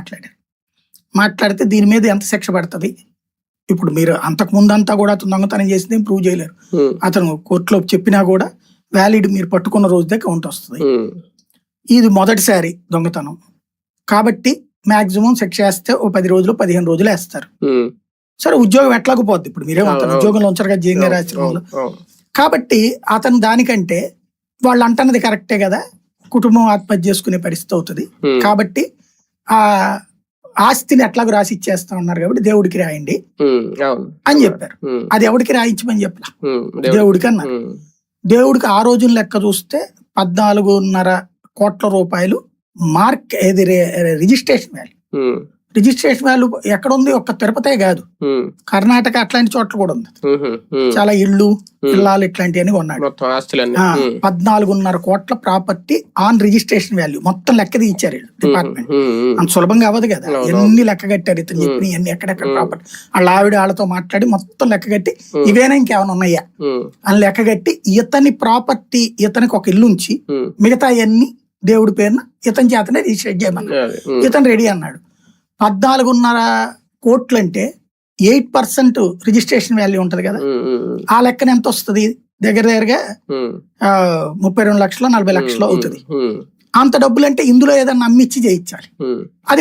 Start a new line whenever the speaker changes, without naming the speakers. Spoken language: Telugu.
మాట్లాడారు. మాట్లాడితే దీని మీద ఎంత శిక్ష పడుతుంది? ఇప్పుడు మీరు అంతకు ముందంతా కూడా అతను దొంగతనం చేసింది ప్రూవ్ చేయలేరు. అతను కోర్టులో చెప్పినా కూడా వ్యాలిడ్ మీరు పట్టుకున్న రోజుదే కౌంట్ వస్తుంది. ఇది మొదటిసారి దొంగతనం. కాబట్టి మాక్సిమం శిక్ష వేస్తే ఓ పది రోజులు పదిహేను రోజులు వేస్తారు. సరే ఉద్యోగం ఎట్లాగో పోద్ది ఇప్పుడు మీరేమంటారు
అవును.
ఉద్యోగంలో ఉంచారు కదా
అవును.
కాబట్టి అతను దానికంటే వాళ్ళు అంటున్నది కరెక్టే కదా? కుటుంబం ఆత్మహత్య చేసుకునే పరిస్థితి అవుతుంది. కాబట్టి ఆ ఆస్తిని ఎట్లాగో రాసి ఇచ్చేస్తా ఉన్నారు కాబట్టి దేవుడికి రాయండి అని చెప్పారు. అది ఎవరికి రాయించమని చెప్పలా? దేవుడికి. అన్నారు. దేవుడికి ఆ రోజున లెక్క చూస్తే పద్నాలుగున్నర కోట్ల రూపాయలు మార్క్ ఏది రిజిస్ట్రేషన్ వాల్యూ. రిజిస్ట్రేషన్ వాల్యూ ఎక్కడ ఉంది ఒక్క తిరుపతే కాదు. కర్ణాటక అట్లాంటి చోట్ల కూడా ఉంది. చాలా ఇళ్ళు ఇళ్ళాలు ఇట్లాంటివన్నీ కొన్నాడు. ఆ,
ఉమ్,
పద్నాలుగున్నర కోట్ల ప్రాపర్టీ ఆన్ రిజిస్ట్రేషన్ వాల్యూ. మొత్తం లెక్కది ఇచ్చారు డిపార్ట్మెంట్. అంత సులభంగా అవ్వదు కదా. ఎన్ని లెక్క కట్టారు ఇతను చెప్పిన ఎన్ని ఎక్కడెక్కడ ప్రాపర్టీ. వాళ్ళ ఆవిడ వాళ్ళతో మాట్లాడి మొత్తం లెక్క కట్టి ఇవేనా ఇంకేమైనా ఉన్నాయా? అని లెక్క కట్టి ఇతని ప్రాపర్టీ ఇతనికి ఒక ఇల్లు ఉంచి మిగతా అన్ని దేవుడి పేరున ఇతని చేతనే రిజిస్టర్ చేయమన్నాడు. ఇతను రెడీ అన్నాడు. పద్నాలుగున్నర కోట్లు అంటే ఎయిట్ పర్సెంట్ రిజిస్ట్రేషన్ వాల్యూ ఉంటది కదా. ఆ లెక్కన ఎంత వస్తుంది? దగ్గర దగ్గరగా ముప్పై రెండు లక్షలు నలభై లక్షలు అవుతుంది. అంత డబ్బులు అంటే ఇందులో ఏదన్నా అమ్మిచ్చి చేయించాలి. అది